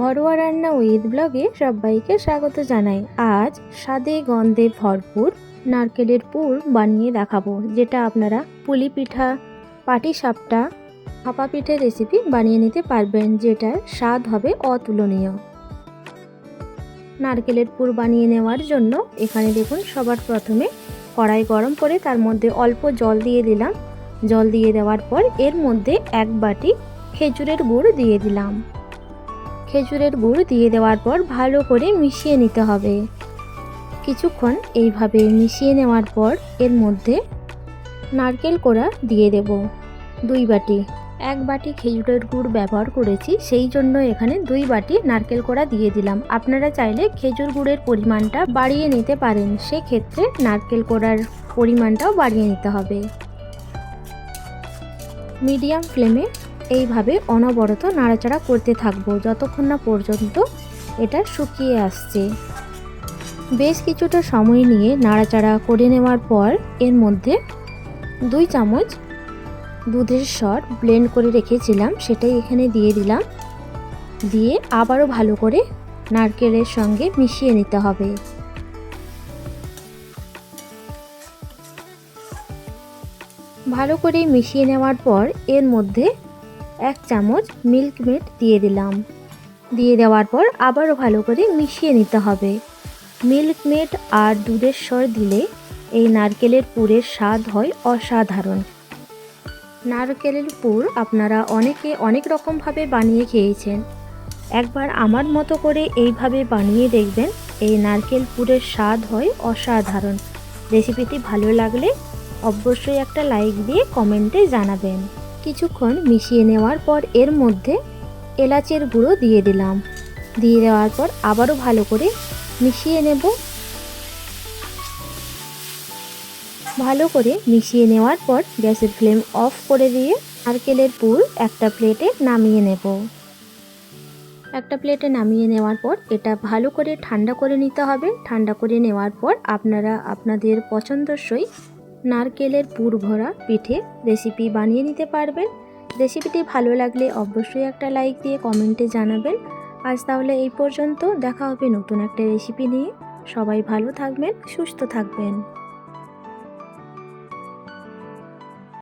ঘরোয়া রান্না উইথ ব্লগে সবাইকে স্বাগত জানাই। আজ স্বাদে গন্ধে ভরপুর নারকেলের পুর বানিয়ে দেখাবো, যেটা আপনারা পুলি পিঠা, পাটি সাপটা, ভাপা পিঠের রেসিপি বানিয়ে নিতে পারবেন, যেটার স্বাদ হবে অতুলনীয়। নারকেলের পুর বানিয়ে নেওয়ার জন্য এখানে দেখুন, সবার প্রথমে কড়াই গরম করে তার মধ্যে অল্প জল দিয়ে দিলাম। জল দিয়ে দেওয়ার পর এর মধ্যে এক বাটি খেজুরের গুড় দিয়ে দিলাম। খেজুরের গুড় দিয়ে দেওয়ার পর ভালো করে মিশিয়ে নিতে হবে। কিছুক্ষণ এইভাবে মিশিয়ে নেওয়ার পর এর মধ্যে নারকেল কোড়া দিয়ে দেব। দুই বাটি। এক বাটি খেজুরের গুড় ব্যবহার করেছি, সেই জন্য এখানে দুই বাটি নারকেল কোড়া দিয়ে দিলাম। আপনারা চাইলে খেজুর গুড়ের পরিমাণটা বাড়িয়ে নিতে পারেন, সেক্ষেত্রে নারকেল কোড়ার পরিমাণটাও বাড়িয়ে নিতে হবে। মিডিয়াম ফ্লেমে এইভাবে অনবরত নাড়াচাড়া করতে থাকব যতক্ষণ না পর্যন্ত এটা শুকিয়ে আসছে। বেশ কিছুটা সময় নিয়ে নাড়াচাড়া করে নেওয়ার পর এর মধ্যে দুই চামচ দুধের সর ব্লেন্ড করে রেখেছিলাম, সেটাই এখানে দিয়ে দিলাম। দিয়ে আবারও ভালো করে নারকেলের সঙ্গে মিশিয়ে নিতে হবে। ভালো করে মিশিয়ে নেওয়ার পর এর মধ্যে এক চামচ মিল্ক মেড দিয়ে দিলাম। দিয়ে দেওয়ার পর আবারও ভালো করে মিশিয়ে নিতে হবে। মিল্ক মেড আর দুধের স্বর দিলে এই নারকেলের পুরের স্বাদ হয় অসাধারণ। নারকেলের পুর আপনারা অনেকে অনেক রকমভাবে বানিয়ে খেয়েছেন। একবার আমার মতো করে এইভাবে বানিয়ে দেখবেন, এই নারকেল পুরের স্বাদ হয় অসাধারণ। রেসিপিটি ভালো লাগলে অবশ্যই একটা লাইক দিয়ে কমেন্টে জানাবেন। কিছুক্ষণ মিশিয়ে নেওয়ার পর এর মধ্যে এলাচের গুঁড়ো দিয়ে দিলাম। দিয়ে দেওয়ার পর আবারও ভালো করে মিশিয়ে নেব। ভালো করে মিশিয়ে নেওয়ার পর গ্যাসের ফ্লেম অফ করে দিয়ে নারকেলের পুর একটা প্লেটে নামিয়ে নেব। একটা প্লেটে নামিয়ে নেওয়ার পর এটা ভালো করে ঠান্ডা করে নিতে হবে। ঠান্ডা করে নেওয়ার পর আপনারা, আপনাদের পছন্দসই নারকেলের পুর ভরা পিঠে রেসিপি বানিয়ে নিতে পারবেন। রেসিপিটি ভালো লাগলে অবশ্যই একটা লাইক দিয়ে কমেন্টে জানাবেন। আজ তাহলে এই পর্যন্ত, দেখা হবে নতুন একটা রেসিপি নিয়ে। সবাই ভালো থাকবেন, সুস্থ থাকবেন।